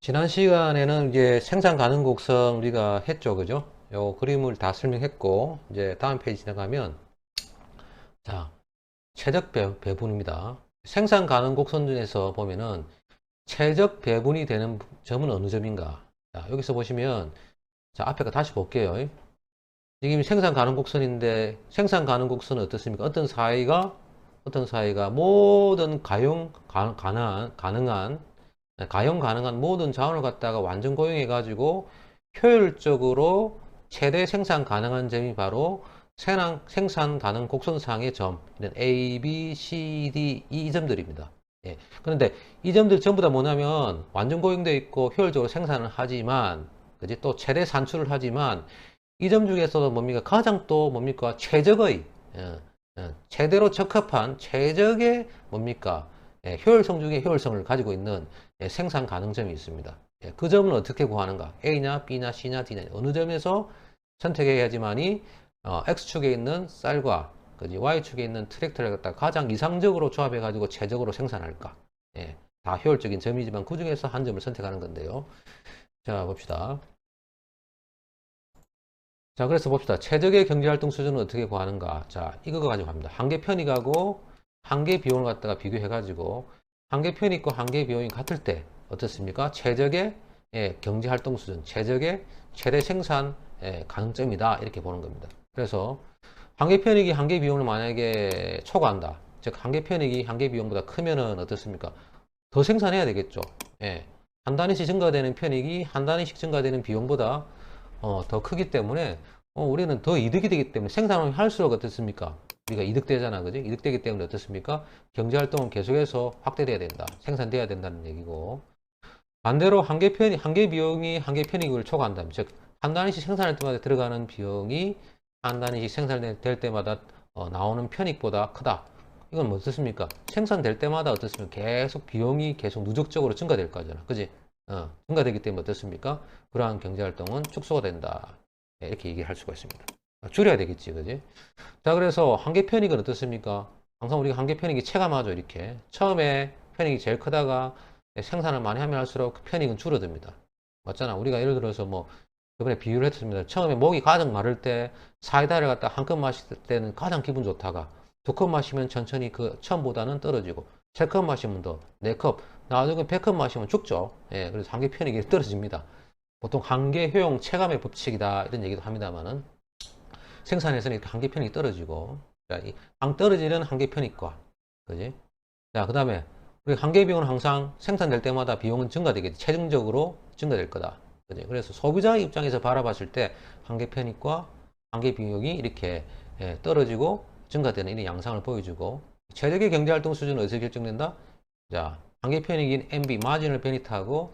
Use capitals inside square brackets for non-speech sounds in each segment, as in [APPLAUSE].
지난 시간에는 이제 생산 가능 곡선 우리가 했죠, 그죠? 요 그림을 다 설명했고, 이제 다음 페이지 지나가면, 자, 최적 배, 배분입니다. 생산 가능 곡선 중에서 보면은, 최적 배분이 되는 점은 어느 점인가? 자, 여기서 보시면, 자, 앞에 거 다시 볼게요. 지금 생산 가능 곡선인데, 생산 가능 곡선은 어떻습니까? 어떤 사이가, 어떤 사이가 모든 가용, 가, 가능한, 가능한, 가용 가능한 모든 자원을 갖다가 완전 고용해 가지고 효율적으로 최대 생산 가능한 점이 바로 생산, 생산 가능 곡선상의 점 이런 A, B, C, D 이 점들입니다. 예. 그런데 이 점들 전부 다 뭐냐면 완전 고용되어 있고 효율적으로 생산을 하지만 그지 또 최대 산출을 하지만 이 점 중에서도 뭡니까 가장 또 뭡니까 최적의 예, 예, 제대로 적합한 최적의 뭡니까 예, 효율성 중에 효율성을 가지고 있는 예, 생산 가능점이 있습니다. 예, 그 점은 어떻게 구하는가? A냐, B냐, C냐, D냐 어느 점에서 선택해야지만이 어, X축에 있는 쌀과 그지 Y축에 있는 트랙터를 갖다 가장 이상적으로 조합해 가지고 최적으로 생산할까? 예, 다 효율적인 점이지만 그 중에서 한 점을 선택하는 건데요. 자 봅시다. 자 그래서 봅시다. 최적의 경제활동 수준은 어떻게 구하는가? 자 이거 가지고 갑니다. 한계 편익하고 한계 비용을 갖다가 비교해 가지고 한계 편익과 한계 비용이 같을 때 어떻습니까? 최적의 예, 경제 활동 수준, 최적의 최대 생산 예, 가능점이다 이렇게 보는 겁니다. 그래서 한계 편익이 한계 비용을 만약에 초과한다. 즉 한계 편익이 한계 비용보다 크면은 어떻습니까? 더 생산해야 되겠죠. 예. 한 단위씩 증가되는 편익이 한 단위씩 증가되는 비용보다 어, 더 크기 때문에 어, 우리는 더 이득이 되기 때문에 생산을 할수록 어떻습니까? 우리가 이득되잖아, 그지? 이득되기 때문에 어떻습니까? 경제활동은 계속해서 확대돼야 된다. 생산돼야 된다는 얘기고. 반대로 한계 편이, 한계 비용이 한계 편익을 초과한다면, 즉, 한 단위씩 생산할 때마다 들어가는 비용이 한 단위씩 생산될 때마다 어, 나오는 편익보다 크다. 이건 뭐 어떻습니까? 생산될 때마다 어떻습니까? 계속 비용이 계속 누적적으로 증가될 거잖아. 그지? 어, 증가되기 때문에 어떻습니까? 그러한 경제활동은 축소가 된다. 네, 이렇게 얘기할 수가 있습니다. 줄여야 되겠지, 그지? 자, 그래서 한계 편익은 어떻습니까? 항상 우리가 한계 편익이 체감하죠, 이렇게. 처음에 편익이 제일 크다가 생산을 많이 하면 할수록 그 편익은 줄어듭니다. 맞잖아. 우리가 예를 들어서 뭐, 이번에 비유를 했습니다. 처음에 목이 가장 마를 때 사이다를 갖다 한 컵 마실 때는 가장 기분 좋다가 두 컵 마시면 천천히 그 처음보다는 떨어지고 세 컵 마시면 더, 네 컵, 나중에 백 컵 마시면 죽죠. 예, 그래서 한계 편익이 [LAUGHS] 떨어집니다. 보통 한계 효용 체감의 법칙이다 이런 얘기도 합니다만은 생산에서는 이렇게 한계 편익이 떨어지고 자, 이항 떨어지는 한계 편익과 그지? 자, 그 다음에 우리 한계 비용은 항상 생산될 때마다 비용은 증가되겠지. 최종적으로 증가될 거다. 그지? 그래서 소비자의 입장에서 바라봤을 때 한계 편익과 한계 비용이 이렇게 예, 떨어지고 증가되는 이런 양상을 보여주고 최적의 경제 활동 수준은 어디서 결정된다? 자, 한계 편익인 MB 마진을 베니트하고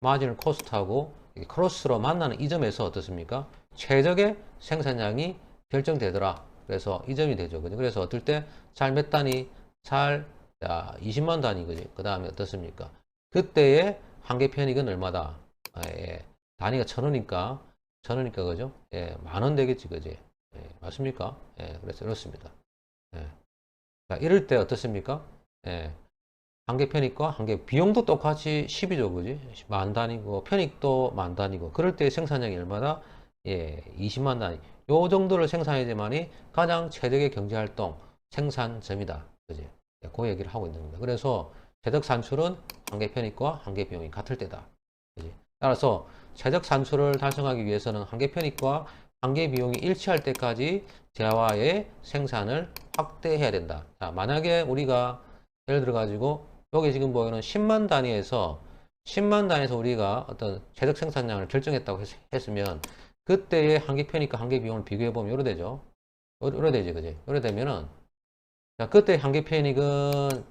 마진을 코스트하고 크로스로 만나는 이 점에서 어떻습니까? 최적의 생산량이 결정되더라. 그래서 이 점이 되죠. 그죠? 그래서 어떨 때살몇 단위, 살 자, 20만 단위, 그지? 그 다음에 어떻습니까? 그때의 한계 편익은 얼마다? 아, 예. 단위가 천 원이니까, 천 원이니까, 그죠? 예, 만 원 되겠지, 그지? 예, 맞습니까? 예, 그래서 이렇습니다. 예. 자, 이럴 때 어떻습니까? 예. 한계 편익과 한계 비용도 똑같이 10이죠, 그지? 만 단위고, 편익도 만 단위고, 그럴 때 생산량이 얼마나? 예, 20만 단위. 요 정도를 생산해야지만이 가장 최적의 경제활동 생산점이다. 그지? 예, 그 얘기를 하고 있는 겁니다. 그래서 최적 산출은 한계 편익과 한계 비용이 같을 때다. 그지? 따라서 최적 산출을 달성하기 위해서는 한계 편익과 한계 비용이 일치할 때까지 대화의 생산을 확대해야 된다. 자, 만약에 우리가 예를 들어 가지고 여기 지금 보이는 10만 단위에서 10만 단위에서 우리가 어떤 최적 생산량을 결정했다고 했, 으면 그때의 한계 편익과 한계 비용을 비교해 보면 이래 되죠. 이래 되지, 그지? 이래 되면은 자, 그때 한계 편익은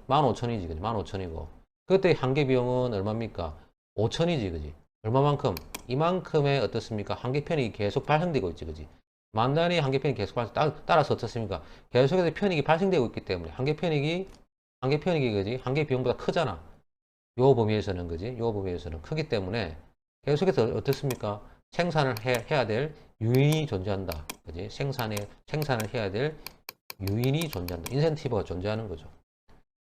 15,000이지, 그지? 15,000이고 그때 한계 비용은 얼마입니까? 5,000이지, 그지? 얼마만큼? 이만큼의 어떻습니까? 한계 편익이 계속 발생되고 있지, 그지? 만 단위 한계 편익이 계속 발생, 따, 따라서 어떻습니까? 계속해서 편익이 발생되고 있기 때문에 한계 편익이 한계 편익이 그지? 한계 비용보다 크잖아. 요 범위에서는 그지? 요 범위에서는 크기 때문에 계속해서 어떻습니까? 생산을 해, 해야 될 유인이 존재한다. 그지? 생산에, 생산을 해야 될 유인이 존재한다. 인센티브가 존재하는 거죠.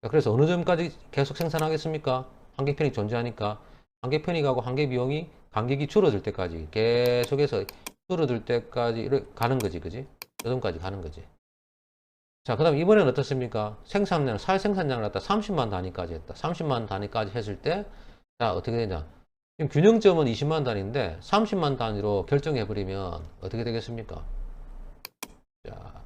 그래서 어느 점까지 계속 생산하겠습니까? 한계 편익 존재하니까 한계 편익하고 한계 비용이 간격이 줄어들 때까지 계속해서 줄어들 때까지 가는 거지, 그지? 요 점까지 가는 거지. 자, 그 다음 이번에는 어떻습니까? 생산량, 살 생산량을 갖다 30만 단위까지 했다. 30만 단위까지 했을 때, 자, 어떻게 되냐? 지금 균형점은 20만 단위인데, 30만 단위로 결정해 버리면 어떻게 되겠습니까? 자,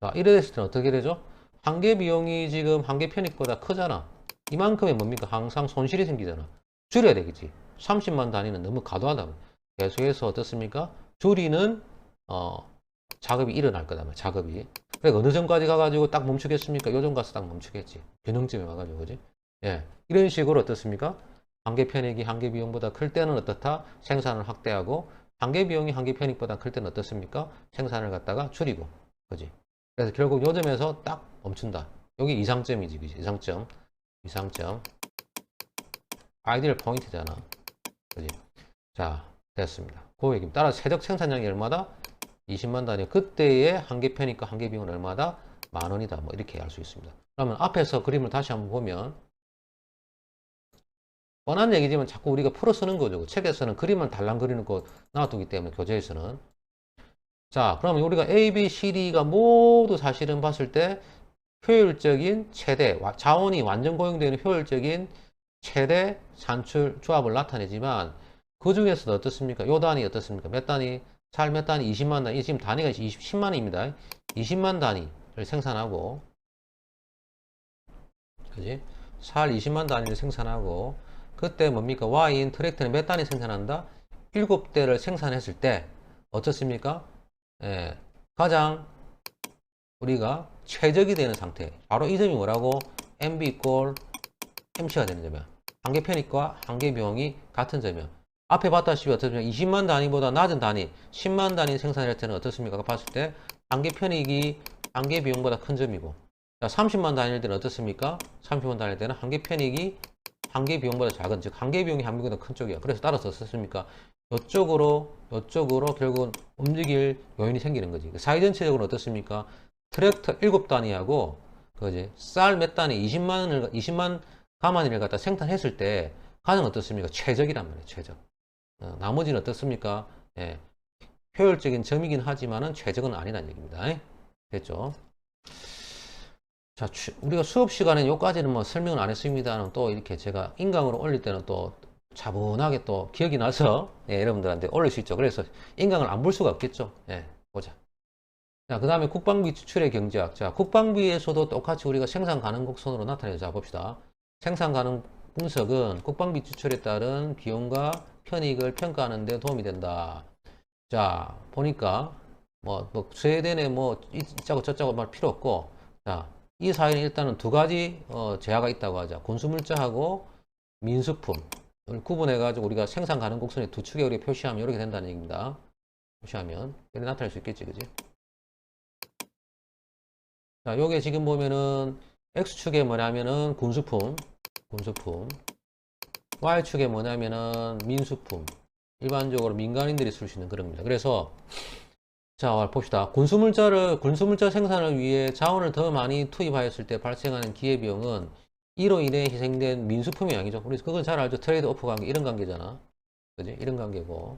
자, 이래 됐을 때는 어떻게 되죠? 한계 비용이 지금 한계 편익보다 크잖아. 이만큼의 뭡니까? 항상 손실이 생기잖아. 줄여야 되겠지. 30만 단위는 너무 과도하다. 계속해서 어떻습니까? 줄이는, 어, 작업이 일어날 거다. 작업이. 그래, 어느 점까지 가가지고 딱 멈추겠습니까? 요점 가서 딱 멈추겠지. 균형점에 와가지고, 그지? 예. 이런 식으로 어떻습니까? 한계 편익이 한계 비용보다 클 때는 어떻다? 생산을 확대하고, 한계 비용이 한계 편익보다 클 때는 어떻습니까? 생산을 갖다가 줄이고, 그지? 그래서 결국 요점에서 딱 멈춘다. 여기 이상점이지, 그지? 이상점. 이상점. 아이디얼 포인트잖아. 그지? 자, 됐습니다. 그 얘기입니다. 따라서 세적 생산량이 얼마다? 20만 단위. 그때의 한계 편익과 한계 비용은 얼마다? 만 원이다. 뭐 이렇게 알 수 있습니다. 그러면 앞에서 그림을 다시 한번 보면 뻔한 얘기지만 자꾸 우리가 풀어 쓰는 거죠. 책에서는 그림을 달랑 그리는 거 놔두기 때문에 교재에서는 자, 그러면 우리가 A, B, C, D가 모두 사실은 봤을 때 효율적인 최대, 와- 자원이 완전 고용되는 효율적인 최대 산출 조합을 나타내지만 그 중에서도 어떻습니까? 요 단위 어떻습니까? 몇 단위? 살 몇 단위? 20만 단위. 지금 단위가 20, 10만 입니다. 20만 단위를 생산하고 그지? 살 20만 단위를 생산하고 그때 뭡니까? Y인 트랙터는 몇 단위 생산한다? 7대를 생산했을 때 어떻습니까? 예, 가장 우리가 최적이 되는 상태. 바로 이 점이 뭐라고? MB 이꼴 MC가 되는 점이야. 한계 편익과 한계 비용이 같은 점이야. 앞에 봤다시피 어떻습니까? 20만 단위보다 낮은 단위, 10만 단위 생산할 때는 어떻습니까? 봤을 때 한계 편익이 한계 비용보다 큰 점이고 자, 30만 단위일 때는 어떻습니까? 30만 단위일 때는 한계 편익이 한계 비용보다 작은, 즉 한계 비용이 한계 비용보다 큰 쪽이야. 그래서 따라서 어떻습니까? 이쪽으로, 이쪽으로 결국은 움직일 요인이 생기는 거지. 사이 전체적으로 어떻습니까? 트랙터 7단위하고, 그지? 쌀 몇 단위, 20만을, 20만 가마니를 갖다 생산했을 때, 가장 어떻습니까? 최적이란 말이에요, 최적. 어, 나머지는 어떻습니까? 예, 효율적인 점이긴 하지만은 최적은 아니라는 얘기입니다. 예? 됐죠? 자, 추- 우리가 수업 시간에 요까지는 뭐 설명을 안 했습니다는 또 이렇게 제가 인강으로 올릴 때는 또 차분하게 또 기억이 나서 예, 여러분들한테 올릴 수 있죠. 그래서 인강을 안 볼 수가 없겠죠. 예, 보자. 자, 그 다음에 국방비 지출의 경제학. 자, 국방비에서도 똑같이 우리가 생산 가능 곡선으로 나타내자 봅시다. 생산 가능 분석은 국방비 지출에 따른 비용과 편익을 평가하는 데 도움이 된다. 자, 보니까 뭐, 뭐 스웨덴에 뭐 이짜고 저짜고 말 필요 없고 자, 이 사회는 일단은 두 가지 어, 제약가 있다고 하자. 군수물자하고 민수품. 을 구분해가지고 우리가 생산 가능 곡선의 두 축에 우리가 표시하면 이렇게 된다는 얘기입니다. 표시하면 이렇게 나타날 수 있겠지, 그지? 자, 요게 지금 보면은 X축에 뭐냐면은 군수품, 군수품. Y축에 뭐냐면은 민수품. 일반적으로 민간인들이 쓸 수 있는 그런 겁니다. 그래서 자, 봅시다. 군수물자를, 군수물자 생산을 위해 자원을 더 많이 투입하였을 때 발생하는 기회비용은 이로 인해 희생된 민수품의 양이죠. 우리 그건 잘 알죠. 트레이드 오프 관계, 이런 관계잖아. 그지? 이런 관계고.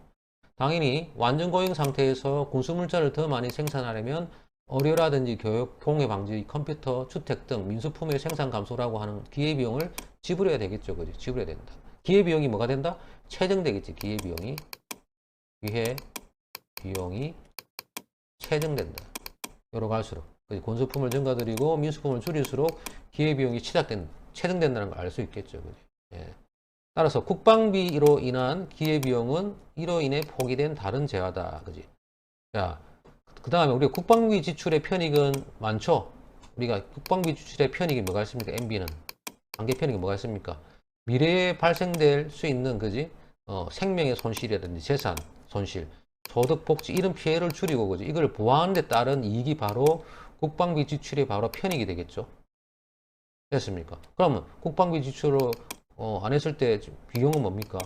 당연히 완전 고용 상태에서 군수물자를 더 많이 생산하려면 의료라든지 교육, 공해 방지, 컴퓨터, 주택 등 민수품의 생산 감소라고 하는 기회비용을 지불해야 되겠죠. 그지? 지불해야 된다. 기회비용이 뭐가 된다? 최정되겠지. 기회비용이. 기회비용이 최정된다. 요로 갈수록. 그지? 군수품을 증가드리고 민수품을 줄일수록 기회비용이 시작된, 최정된다는 걸 알 수 있겠죠. 예. 따라서 국방비로 인한 기회비용은 이로 인해 포기된 다른 재화다. 그지? 자, 그 다음에 우리가 국방비 지출의 편익은 많죠? 우리가 국방비 지출의 편익이 뭐가 있습니까? MB는. 관계 편익이 뭐가 있습니까? 미래에 발생될 수 있는, 그지? 어, 생명의 손실이라든지 재산 손실, 소득, 복지, 이런 피해를 줄이고, 그지? 이걸 보완하는 데 따른 이익이 바로 국방비 지출의 바로 편익이 되겠죠? 됐습니까? 그러면 국방비 지출을 어, 안 했을 때 비용은 뭡니까?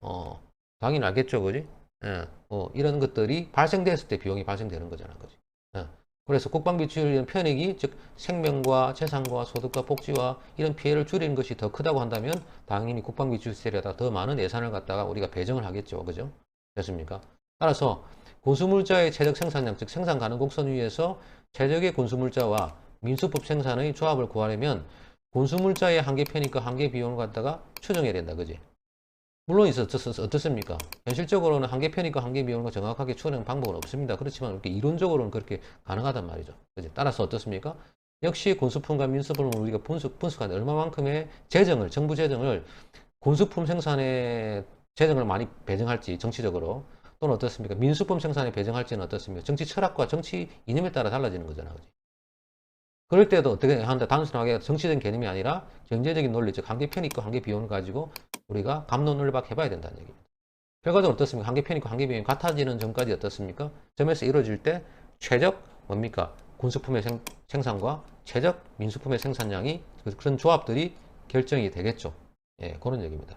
어, 당연히 알겠죠, 그지? 예, 어, 이런 것들이 발생됐을 때 비용이 발생되는 거잖아, 그지? 예. 그래서 국방비 지출이라는 편익이 즉 생명과 재산과 소득과 복지와 이런 피해를 줄이는 것이 더 크다고 한다면 당연히 국방비 지출세에다 더 많은 예산을 갖다가 우리가 배정을 하겠죠. 그죠? 됐습니까? 따라서 군수물자의 최적 생산량 즉 생산 가능 곡선 위에서 최적의 군수물자와 민수법 생산의 조합을 구하려면 군수물자의 한계 편익과 한계 비용을 갖다가 추정해야 된다. 그지? 물론 있어 어떻습니까? 현실적으로는 한계 편익과 한계 비용을 정확하게 추정하는 방법은 없습니다. 그렇지만 이렇게 이론적으로는 그렇게 가능하단 말이죠. 그지? 따라서 어떻습니까? 역시 군수품과 민수품을 우리가 분수, 분석하는 얼마만큼의 재정을 정부 재정을 군수품 생산에 재정을 많이 배정할지 정치적으로 또는 어떻습니까? 민수품 생산에 배정할지는 어떻습니까? 정치 철학과 정치 이념에 따라 달라지는 거잖아. 그지? 그럴 때도 어떻게 하는데 단순하게 정치적인 개념이 아니라 경제적인 논리, 즉 한계 편익과 한계 비용을 가지고 우리가 감론을박 해봐야 된다는 얘기입니다. 결과적으로 어떻습니까? 한계 편익과 한계 비용이 같아지는 점까지 어떻습니까? 점에서 이루어질 때 최적 뭡니까? 군수품의 생, 생산과 최적 민수품의 생산량이 그- 그런 조합들이 결정이 되겠죠. 예, 그런 얘기입니다.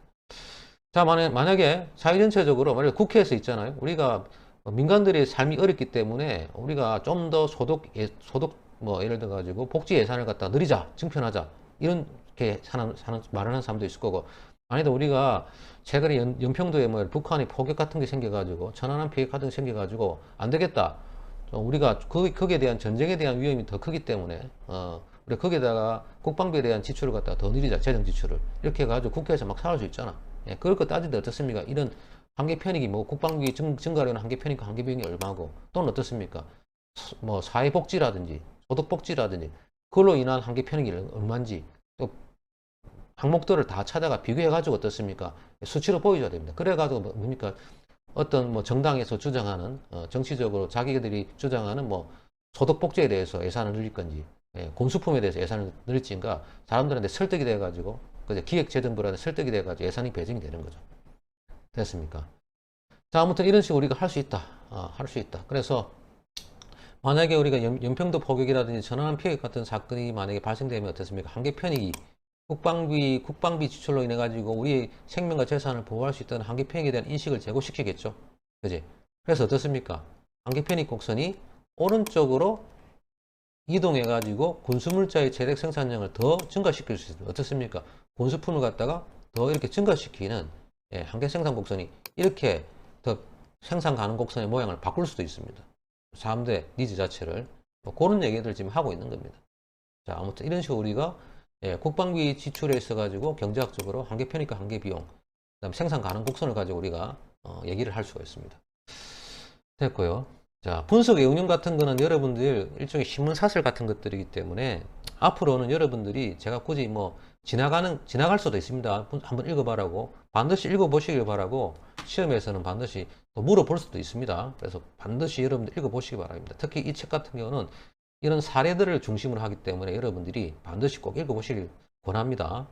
자, 만약, 만약에 사회 전체적으로, 만약에 국회에서 있잖아요. 우리가 민간들의 삶이 어렵기 때문에 우리가 좀 더 소득, 예, 소득, 뭐, 예를 들어가지고 복지 예산을 갖다 늘리자, 증편하자. 이렇게 사는, 사는, 말하는 사람도 있을 거고. 아니다, 우리가 최근에 연, 연평도에 뭐 북한이 포격 같은 게 생겨가지고, 천안함 피해 같은 게 생겨가지고, 안 되겠다. 어, 우리가 그, 거기에 대한 전쟁에 대한 위험이 더 크기 때문에, 어, 우리 거기에다가 국방비에 대한 지출을 갖다가 더 늘리자, 재정 지출을. 이렇게 해가지고 국회에서 막 살할 수 있잖아. 예, 그럴 거 따질 때 어떻습니까? 이런 한계 편익이 뭐 국방비 증, 증가하려는 한계 편익과 한계 비용이 얼마고 또는 어떻습니까? 서- 뭐 사회복지라든지 소득복지라든지 그걸로 인한 한계 편익이 얼마인지 또 항목들을 다 찾아가 비교해 가지고 어떻습니까? 수치로 보여줘야 됩니다. 그래 가지고 뭐- 뭡니까? 어떤 뭐 정당에서 주장하는 어, 정치적으로 자기들이 주장하는 뭐 소득복지에 대해서 예산을 늘릴 건지 예, 공수품에 대해서 예산을 늘릴지인가 사람들한테 설득이 돼 가지고 그죠? 기획재정부라는 설득이 돼가지고 예산이 배정이 되는 거죠. 됐습니까? 자, 아무튼 이런 식으로 우리가 할 수 있다. 어, 할수 있다. 그래서 만약에 우리가 연, 연평도 포격이라든지 전환 피해 같은 사건이 만약에 발생되면 어떻습니까? 한계 편익이 국방비 국방비 지출로 인해 가지고 우리의 생명과 재산을 보호할 수 있다는 한계 편익에 대한 인식을 제고시키겠죠. 그지? 그래서 어떻습니까? 한계 편익 곡선이 오른쪽으로 이동해 가지고 군수물자의 최대 생산량을 더 증가시킬 수 있습니다. 어떻습니까? 군수품을 갖다가 더 이렇게 증가시키는 예, 한계 생산 곡선이 이렇게 더 생산 가능 곡선의 모양을 바꿀 수도 있습니다. 사람들의 니즈 자체를 뭐 그런 얘기들 지금 하고 있는 겁니다. 자, 아무튼 이런 식으로 우리가 예, 국방비 지출에 있어 가지고 경제학적으로 한계 편익과 한계 비용, 그다음 생산 가능 곡선을 가지고 우리가 어, 얘기를 할 수가 있습니다. 됐고요. 자, 분석의 응용 같은 거는 여러분들 일종의 신문 사설 같은 것들이기 때문에 앞으로는 여러분들이 제가 굳이 뭐 지나가는 지나갈 수도 있습니다. 한번 읽어봐라고 반드시 읽어보시길 바라고 시험에서는 반드시 또 물어볼 수도 있습니다. 그래서 반드시 여러분들 읽어보시기 바랍니다. 특히 이 책 같은 경우는 이런 사례들을 중심으로 하기 때문에 여러분들이 반드시 꼭 읽어보시길 권합니다.